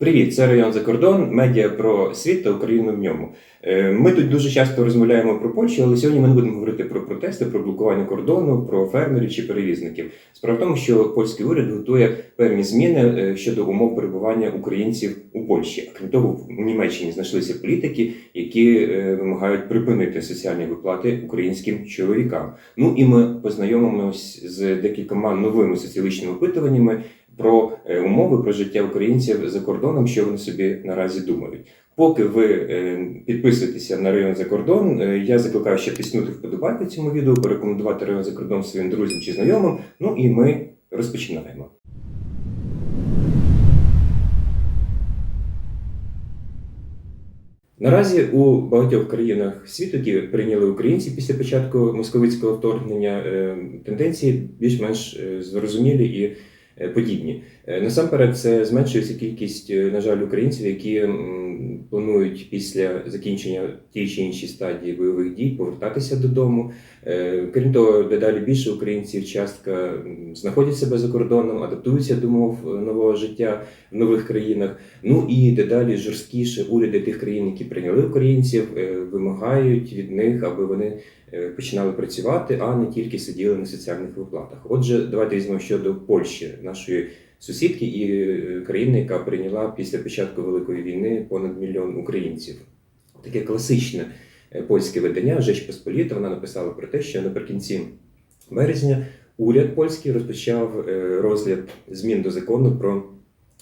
Привіт, це район за кордон, медіа про світ та Україну в ньому. Е, Ми тут дуже часто розмовляємо про Польщу, але сьогодні ми не будемо говорити про протести, про блокування кордону, про фермерів чи перевізників. Справа в тому, що польський уряд готує певні зміни е, щодо умов перебування українців у Польщі. А крім того, в Німеччині знайшлися політики, які е, вимагають припинити соціальні виплати українським чоловікам. Ну і ми познайомимось з декількома новими соціологічними опитуваннями про е, умови про життя українців за кордоном, що вони собі наразі думають. Поки ви е, підписуєтеся на район за кордон, е, я закликаю ще тиснути вподобайку цьому відео, порекомендувати район за кордон своїм друзям чи знайомим. Ну і ми розпочинаємо. Наразі у багатьох країнах світу, які прийняли українці після початку московицького вторгнення, тенденції більш-менш зрозумілі і подібні. Е, Насамперед, це зменшується кількість, е, на жаль, українців, які планують після закінчення тієї чи іншої стадії бойових дій повертатися додому. Е, Крім того, дедалі більше українців частка знаходять себе за кордоном, адаптуються до мов е, нового життя в нових країнах. Ну і дедалі жорсткіше уряди тих країн, які прийняли українців, е, вимагають від них, аби вони е, починали працювати, а не тільки сиділи на соціальних виплатах. Отже, давайте візьмемо щодо Польщі, нашої сусідки і е, країни, яка прийняла після початку великої війни понад мільйон українців. Таке класичне е, польське видання Жеч Посполіта. Вона написала про те, що наприкінці березня уряд польський розпочав е, розгляд змін до закону про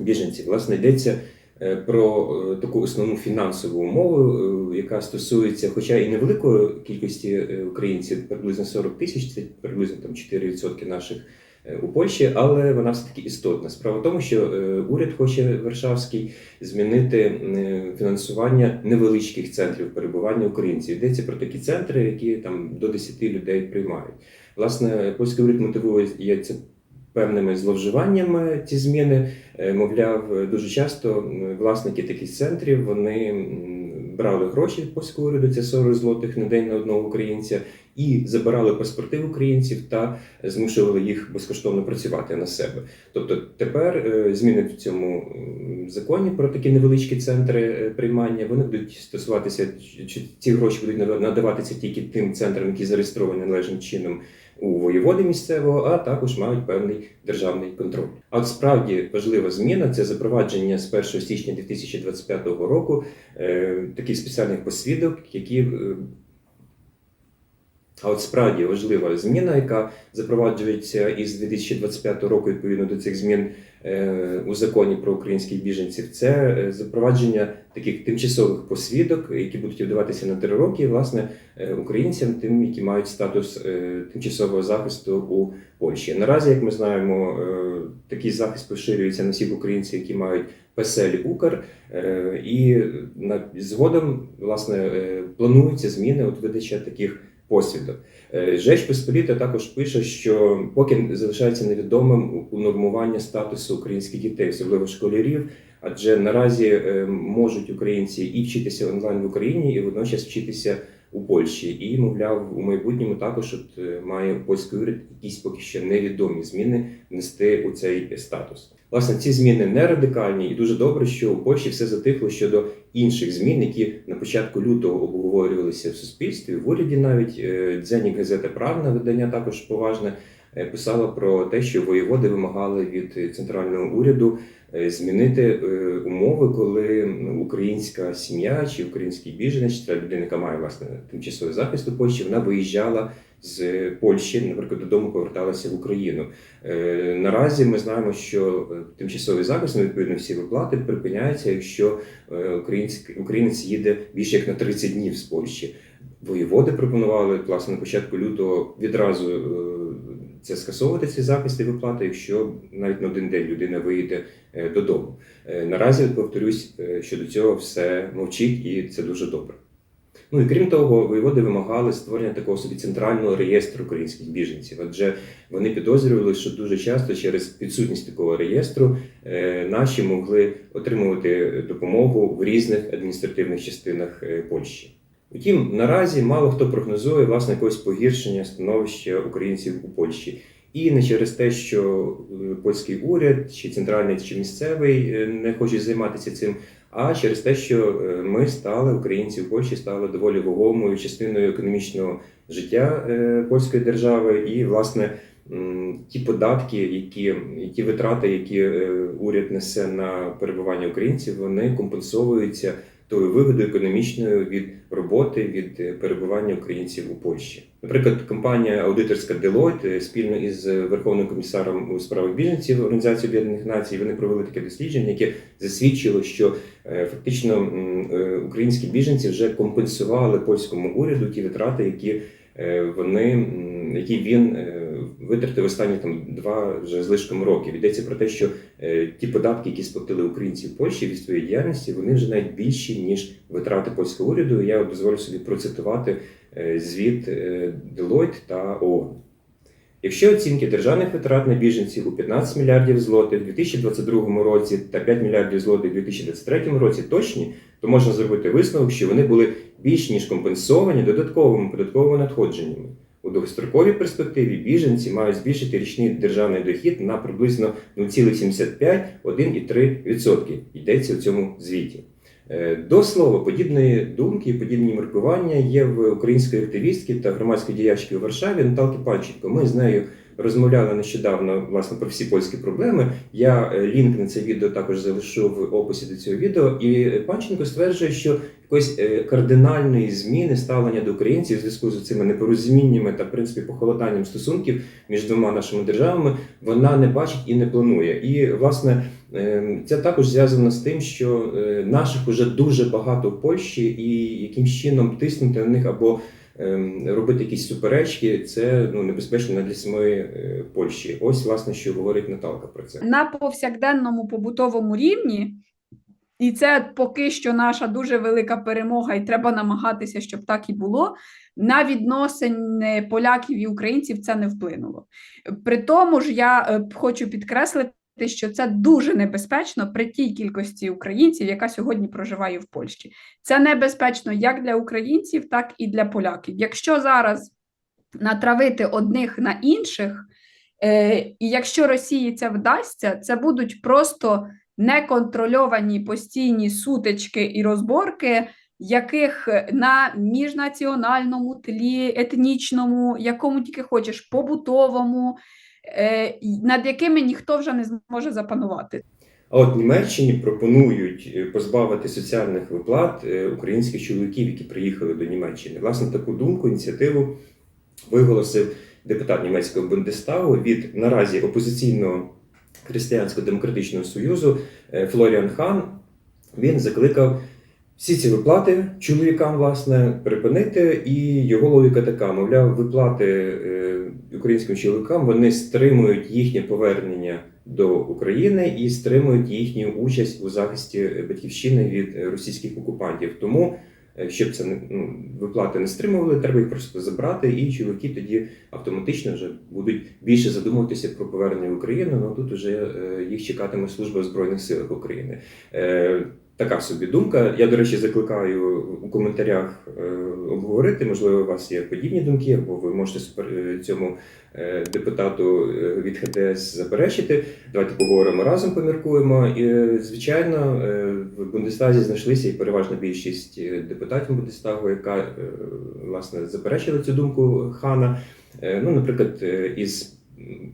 біженців. Власне, йдеться е, про е, таку основну фінансову умову, е, яка стосується, хоча і невеликої кількості е, українців, приблизно 40 тисяч, це приблизно там 4% наших е, у Польщі, але вона все таки істотна. Справа в тому, що е, уряд хоче Варшавський змінити е, фінансування невеличких центрів перебування українців. Йдеться про такі центри, які там до 10 людей приймають. Власне, польський уряд мотивує це певними зловживаннями ці зміни. Е, Мовляв, дуже часто власники таких центрів вони брали гроші польського уряду, це 40 злотих на день на одного українця, і забирали паспорти українців та змушували їх безкоштовно працювати на себе. Тобто тепер е, зміни в цьому законі про такі невеличкі центри е, приймання вони будуть стосуватися, чи ці гроші будуть надаватися тільки тим центрам, які зареєстровані належним чином у воєводи місцевого, а також мають певний державний контроль. А от справді важлива зміна це запровадження з 1 січня 2025 року е, таких спеціальних посвідок, які е, а от справді важлива зміна, яка запроваджується із 2025 року відповідно до цих змін е, у законі про українських біженців, це е, запровадження таких тимчасових посвідок, які будуть видаватися на три роки, власне, е, українцям, тим, які мають статус тимчасового захисту у Польщі. Наразі, як ми знаємо, такий захист поширюється на всіх українців, які мають песелі Укр, і на згодом власне плануються зміни от видача таких посвідок. Е, Жеч Посполіта також пише, що поки залишається невідомим унормування статусу українських дітей, особливо школярів, адже наразі е, можуть українці і вчитися онлайн в Україні, і водночас вчитися у Польщі. І, мовляв, у майбутньому також от, е, має польський уряд якісь поки що невідомі зміни внести у цей статус. Власне, ці зміни не радикальні, і дуже добре, що у Польщі все затихло щодо інших змін, які на початку лютого обговорювалися в суспільстві, в уряді навіть Е, Дзенік газета Правна видання також поважне писала про те, що воєводи вимагали від центрального уряду е, змінити е, умови, коли українська сім'я чи український біженець, та людина, яка має власне тимчасовий захист у Польщі, вона виїжджала з Польщі, наприклад, додому поверталася в Україну. Е, Наразі ми знаємо, що е, тимчасовий захист, ну, відповідно, всі виплати припиняються, якщо е, українець їде більше як на 30 днів з Польщі. Воєводи пропонували власне на початку лютого відразу е, це скасовувати ці захисти виплати, якщо навіть на один день людина виїде е, додому. Е, Наразі повторюсь, е, що до цього все мовчить, і це дуже добре. Ну і крім того, воєводи вимагали створення такого собі центрального реєстру українських біженців, адже вони підозрювали, що дуже часто через відсутність такого реєстру наші могли отримувати допомогу в різних адміністративних частинах Польщі. Утім, наразі мало хто прогнозує власне якогось погіршення становища українців у Польщі. І не через те, що е, польський уряд, чи центральний, чи місцевий е, не хочуть займатися цим, а через те, що е, ми стали, українці в Польщі стали доволі вагомою частиною економічного життя польської держави, і власне ті податки, які ті витрати, які уряд несе на перебування українців, вони компенсовуються тою вигодою економічною від роботи від е, перебування українців у Польщі. Наприклад, компанія аудиторська Deloitte е, спільно із Верховним комісаром у справах біженців Організації Об'єднаних Націй вони провели таке дослідження, яке засвідчило, що е, фактично е, українські біженці вже компенсували польському уряду ті витрати, які е, вони які він е, витратив останні там два вже з лишком. Йдеться про те, що е, ті податки, які сплатили українці в Польщі від своєї діяльності, вони вже навіть більші ніж витрати польського уряду. Я дозволю собі процитувати е, звіт е, Deloitte та ООН. Якщо оцінки державних витрат на біженців у 15 мільярдів злотих у 2022 році та 5 мільярдів злотих у 2023 році точні, то можна зробити висновок, що вони були більш ніж компенсовані додатковими податковими надходженнями. У довгостроковій перспективі біженці мають збільшити річний державний дохід на приблизно 0,75-1,3%. Йдеться у цьому звіті. Е, До слова, подібної думки, подібні міркування є в української активістки та громадської діячки у Варшаві Наталки Панченко. Ми з нею розмовляли нещодавно власне про всі польські проблеми. Я е, лінк на це відео також залишу в описі до цього відео. І Панченко стверджує, що якоїсь е, кардинальної зміни ставлення до українців в зв'язку з цими непорозуміннями та в принципі похолоданням стосунків між двома нашими державами вона не бачить і не планує. І власне е, це також зв'язано з тим, що е, наших уже дуже багато в Польщі, і якимсь чином тиснути на них або ем, робити якісь суперечки, це ну небезпечно для самої Польщі. Ось власне що говорить Наталка про це. на повсякденному побутовому рівні, і це поки що наша дуже велика перемога, і треба намагатися, щоб так і було. На відносини поляків і українців це не вплинуло. При тому ж я е, хочу підкреслити, що це дуже небезпечно при тій кількості українців, яка сьогодні проживає в Польщі. Це небезпечно як для українців, так і для поляків. Якщо зараз натравити одних на інших, Е, і якщо Росії це вдасться, це будуть просто неконтрольовані постійні сутички і розборки, яких на міжнаціональному тлі, етнічному, якому тільки хочеш, побутовому, е, над якими ніхто вже не зможе запанувати. А от Німеччині пропонують е, позбавити соціальних виплат е, українських чоловіків, які приїхали до Німеччини. Власне, таку думку, ініціативу виголосив депутат німецького Бундестагу від наразі опозиційного християнсько-демократичного союзу е, Флоріан Хан. Він закликав всі ці виплати чоловікам власне припинити, і його логіка така: мовляв, виплати е, українським чоловікам вони стримують їхнє повернення до України і стримують їхню участь у захисті батьківщини від е, російських окупантів. Тому е, щоб це не ну, виплати не стримували, треба їх просто забрати, і чоловіки тоді автоматично вже будуть більше задумуватися про повернення в Україну. Ну тут вже е, їх чекатиме служба збройних сил України. Така собі думка. Я, до речі, закликаю у коментарях е, обговорити. Можливо, у вас є подібні думки, або ви можете е, цьому е, депутату від ХДС заперечити. Давайте поговоримо разом, поміркуємо. І, звичайно, в Бундестазі знайшлися і переважна більшість депутатів Бундестагу, яка власне заперечила цю думку хана. Ну, наприклад, із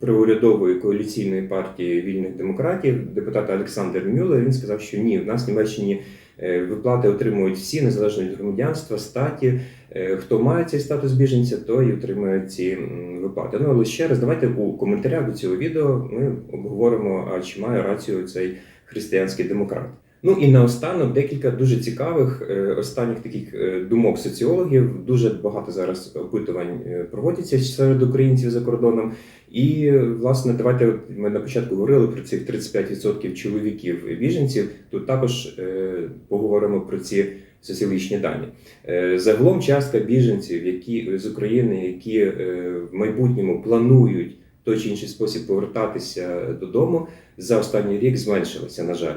приурядової коаліційної партії вільних демократів, депутат Олександр Мюллер, він сказав, що ні, в нас в Німеччині е, виплати отримують всі незалежно від громадянства, статі. Е, Хто має цей статус біженця, той отримує ці виплати. Ну але ще раз, давайте у коментарях до цього відео ми обговоримо, а чи має рацію цей християнський демократ. Ну і наостанок декілька дуже цікавих е, останніх таких е, думок соціологів. Дуже багато зараз опитувань е, проводяться серед українців за кордоном. І власне, давайте ми на початку говорили про цих 35% чоловіків біженців. Тут також поговоримо про ці соціологічні дані. Загалом частка біженців, які з України, які в майбутньому планують той чи інший спосіб повертатися додому, за останній рік зменшилася. На жаль,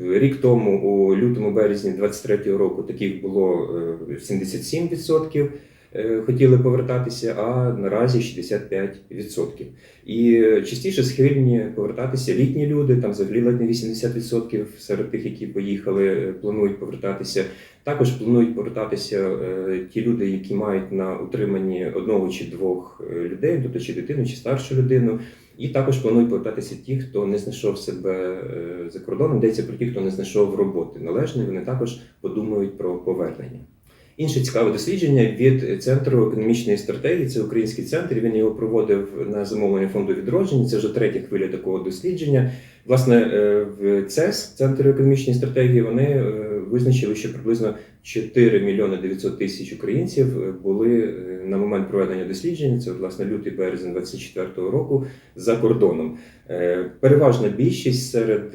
рік тому, у лютому березні 23-го року, таких було е, 77%. е, хотіли повертатися, а наразі 65%. І е, частіше схильні повертатися літні люди, там взагалі ледь не 80% серед тих, які поїхали, е, планують повертатися. Також планують повертатися е, ті люди, які мають на утриманні одного чи двох е, людей, тобто чи дитину, чи старшу людину. І також планують повертатися ті, хто не знайшов себе е, за кордоном. Йдеться про ті, хто не знайшов роботи належної, вони також подумають про повернення. Інше цікаве дослідження від центру економічної стратегії. Це український центр. Він його проводив на замовлення фонду відродження. Це вже третя хвиля такого дослідження. Власне, е, в ЦЕС, Центр економічної стратегії, вони е, визначили, що приблизно 4 мільйони 900 тисяч українців е, були е, на момент проведення дослідження. Це власне лютий березень 24 року за кордоном. Е, Переважна більшість серед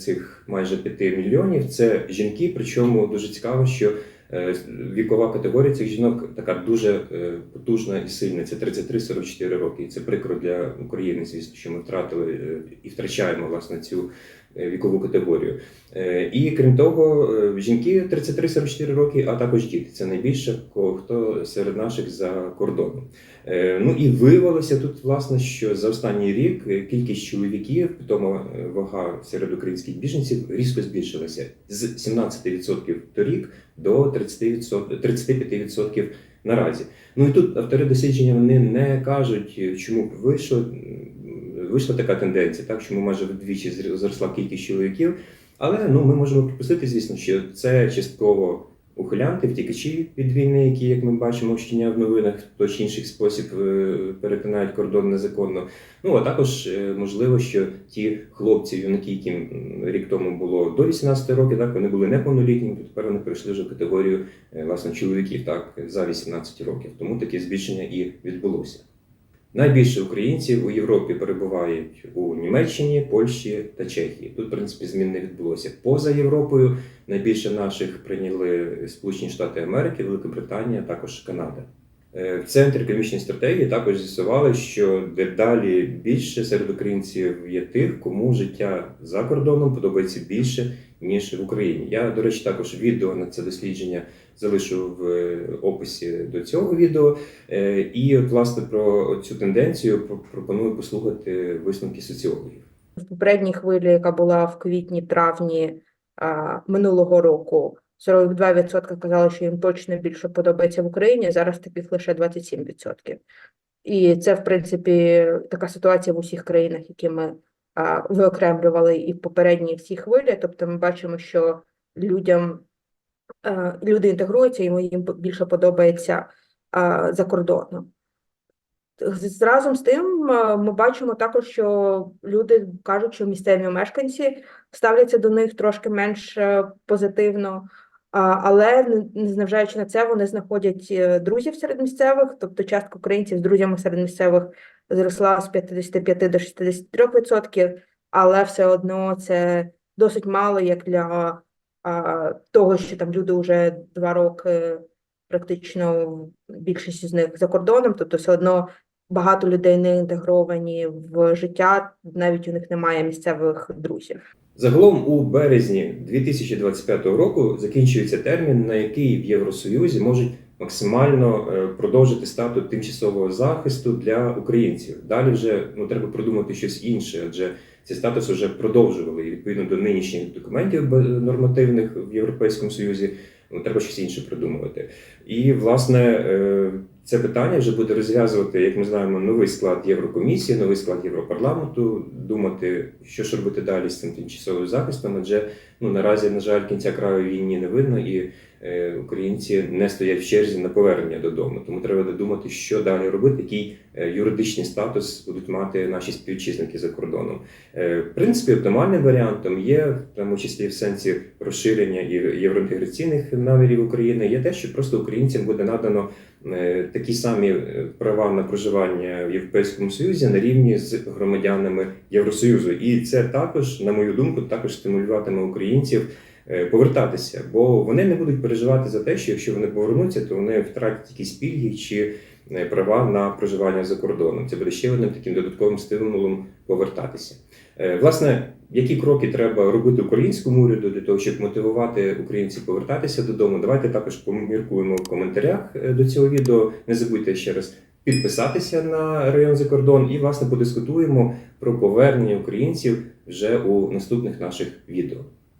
цих майже 5 мільйонів це жінки. Причому дуже цікаво, що вікова категорія цих жінок така дуже потужна і сильна. Це 33-44 роки. І це прикро для України, звісно, що ми втратили і втрачаємо власне цю вікову категорію. Е, І крім того, е, жінки 33-44 роки, а також діти. Це найбільше кого хто серед наших за кордоном. Е, Ну і виявилося тут, власне, що за останній рік е, кількість чоловіків, е, вага серед українських біженців різко збільшилася з 17% торік до 30%, 35% наразі. Ну і тут автори дослідження вони не кажуть, чому вийшло, вийшла така тенденція, так чому майже вдвічі зросла кількість чоловіків. Але ну ми можемо припустити, звісно, що це частково ухилянти, втікачі від війни, які, як ми бачимо, щодня в новинах, в той чи інший спосіб е, перетинають кордон незаконно. Ну а також е, можливо, що ті хлопці, юнаки, яким рік тому було до 18 років, так вони були неповнолітніми, то тепер вони перейшли вже в категорію е, власне чоловіків, так за 18 років. Тому таке збільшення і відбулося. Найбільше українців у Європі перебувають у Німеччині, Польщі та Чехії. Тут, в принципі, змін не відбулося. Поза Європою найбільше наших прийняли Сполучені Штати Америки, Велика Британія, також Канада. Е, В центрі економічної стратегії також з'ясували, що дедалі більше серед українців є тих, кому життя за кордоном подобається більше ніж в Україні. Я, до речі, також відео на це дослідження залишу в е, описі до цього відео. Е, І от, власне про цю тенденцію пропоную послухати висновки соціологів. В попередній хвилі, яка була в квітні-травні минулого року, 42% казали, що їм точно більше подобається в Україні, зараз таких лише 27%. І це, в принципі, така ситуація в усіх країнах, які ми а, виокремлювали і в попередній всій хвилі. Тобто ми бачимо, що людям а, люди інтегруються, і їм більше подобається а, за кордоном. З- Разом з тим, ми бачимо також, що люди кажуть, що місцеві мешканці ставляться до них трошки менш е, позитивно, але не- незважаючи на це, вони знаходять е, друзів серед місцевих, тобто частка українців з друзями серед місцевих зросла з 55 до 63%, але все одно це досить мало, як для а, того, що там люди вже два роки практично більшість з них за кордоном, тобто все одно багато людей не інтегровані в життя, навіть у них немає місцевих друзів. Загалом у березні 2025 року закінчується термін, на який в Євросоюзі можуть максимально е, продовжити статус тимчасового захисту для українців. Далі вже ну треба придумати щось інше, адже цей статус вже продовжували і відповідно до нинішніх документів нормативних в Європейському Союзі. Ну, треба щось інше придумувати. І власне е, це питання вже буде розв'язувати, як ми знаємо, новий склад Єврокомісії, новий склад Європарламенту, думати, що ж робити далі з цим тимчасовим захистом, адже ну наразі, на жаль, кінця краю війні не видно, і е, українці не стоять в черзі на повернення додому. Тому треба додумати, що далі робити, який е, юридичний статус будуть мати наші співвітчизники за кордоном. Е, в принципі, оптимальним варіантом є, в тому числі в сенсі розширення євроінтеграційних намірів України, є те, що просто українцям буде надано такі самі е, права на проживання в Європейському Союзі на рівні з громадянами Євросоюзу. І це також, на мою думку, також стимулюватиме українців е, повертатися, бо вони не будуть переживати за те, що якщо вони повернуться, то вони втратять якісь пільги чи е, права на проживання за кордоном. Це буде ще одним таким додатковим стимулом повертатися. Е, Власне, Які кроки треба робити українському уряду для того, щоб мотивувати українців повертатися додому? Давайте також поміркуємо в коментарях е, до цього відео. Не забудьте ще раз підписатися на район за кордон і власне подискутуємо про повернення українців вже у наступних наших відео.